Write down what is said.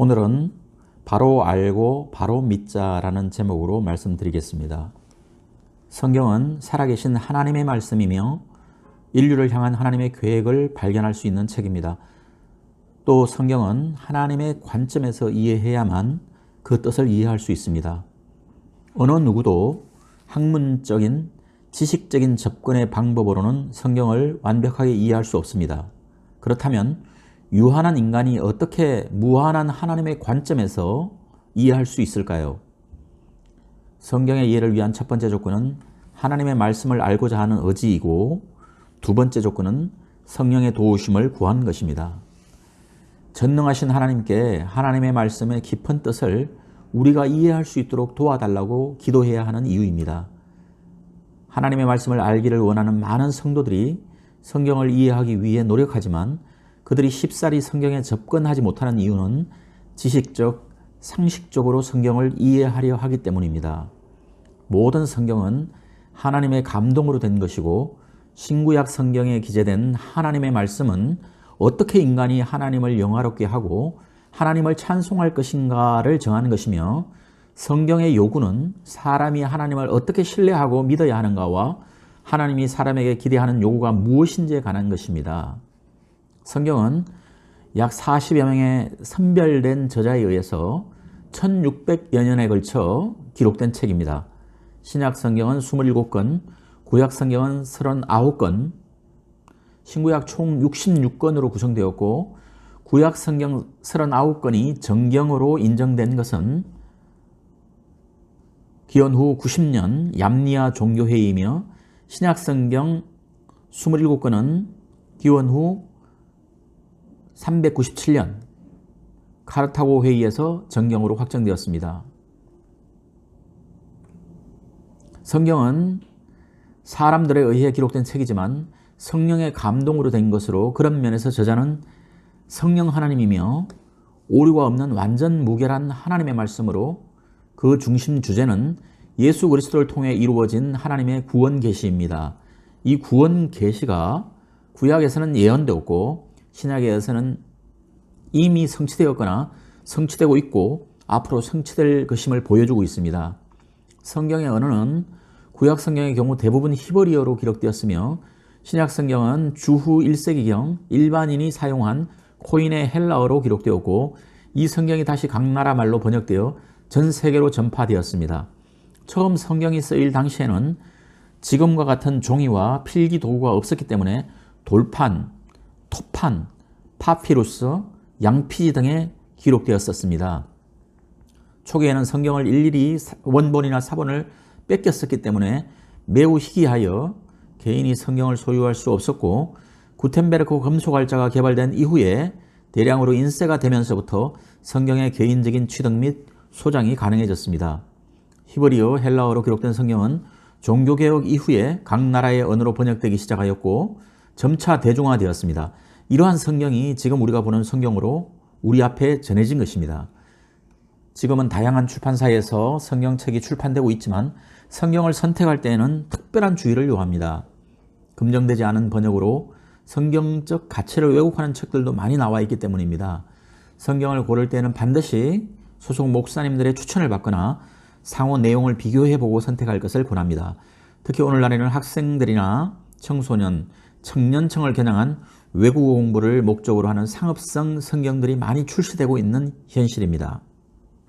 오늘은 바로 알고 바로 믿자라는 제목으로 말씀드리겠습니다. 성경은 살아계신 하나님의 말씀이며 인류를 향한 하나님의 계획을 발견할 수 있는 책입니다. 또 성경은 하나님의 관점에서 이해해야만 그 뜻을 이해할 수 있습니다. 어느 누구도 학문적인 지식적인 접근의 방법으로는 성경을 완벽하게 이해할 수 없습니다. 그렇다면 유한한 인간이 어떻게 무한한 하나님의 관점에서 이해할 수 있을까요? 성경의 이해를 위한 첫 번째 조건은 하나님의 말씀을 알고자 하는 의지이고 두 번째 조건은 성령의 도우심을 구하는 것입니다. 전능하신 하나님께 하나님의 말씀의 깊은 뜻을 우리가 이해할 수 있도록 도와달라고 기도해야 하는 이유입니다. 하나님의 말씀을 알기를 원하는 많은 성도들이 성경을 이해하기 위해 노력하지만 그들이 쉽사리 성경에 접근하지 못하는 이유는 지식적, 상식적으로 성경을 이해하려 하기 때문입니다. 모든 성경은 하나님의 감동으로 된 것이고 신구약 성경에 기재된 하나님의 말씀은 어떻게 인간이 하나님을 영화롭게 하고 하나님을 찬송할 것인가를 정하는 것이며 성경의 요구는 사람이 하나님을 어떻게 신뢰하고 믿어야 하는가와 하나님이 사람에게 기대하는 요구가 무엇인지에 관한 것입니다. 성경은 약 40여 명의 선별된 저자에 의해서 1600여 년에 걸쳐 기록된 책입니다. 신약 성경은 27권, 구약 성경은 39권, 신구약 총 66권으로 구성되었고 구약 성경 39권이 정경으로 인정된 것은 기원 후 90년 얌니아 종교회의이며 신약 성경 27권은 기원 후 397년 카르타고 회의에서 정경으로 확정되었습니다. 성경은 사람들에 의해 기록된 책이지만 성령의 감동으로 된 것으로 그런 면에서 저자는 성령 하나님이며 오류가 없는 완전 무결한 하나님의 말씀으로 그 중심 주제는 예수 그리스도를 통해 이루어진 하나님의 구원 계시입니다. 이 구원 계시가 구약에서는 예언되었고 신약에서는 이미 성취되었거나 성취되고 있고 앞으로 성취될 것임을 보여주고 있습니다. 성경의 언어는 구약 성경의 경우 대부분 히브리어로 기록되었으며 신약 성경은 주후 1세기경 일반인이 사용한 코인의 헬라어로 기록되었고 이 성경이 다시 각 나라 말로 번역되어 전 세계로 전파되었습니다. 처음 성경이 쓰일 당시에는 지금과 같은 종이와 필기 도구가 없었기 때문에 돌판, 토판, 파피루스, 양피지 등에 기록되었었습니다. 초기에는 성경을 일일이 원본이나 사본을 뺏겼었기 때문에 매우 희귀하여 개인이 성경을 소유할 수 없었고 구텐베르크 금속활자가 개발된 이후에 대량으로 인쇄가 되면서부터 성경의 개인적인 취득 및 소장이 가능해졌습니다. 히브리어, 헬라어로 기록된 성경은 종교개혁 이후에 각 나라의 언어로 번역되기 시작하였고 점차 대중화되었습니다. 이러한 성경이 지금 우리가 보는 성경으로 우리 앞에 전해진 것입니다. 지금은 다양한 출판사에서 성경책이 출판되고 있지만 성경을 선택할 때에는 특별한 주의를 요합니다. 검증되지 않은 번역으로 성경적 가치를 왜곡하는 책들도 많이 나와 있기 때문입니다. 성경을 고를 때는 반드시 소속 목사님들의 추천을 받거나 상호 내용을 비교해보고 선택할 것을 권합니다. 특히 오늘날에는 학생들이나 청소년, 청년층을 겨냥한 외국어 공부를 목적으로 하는 상업성 성경들이 많이 출시되고 있는 현실입니다.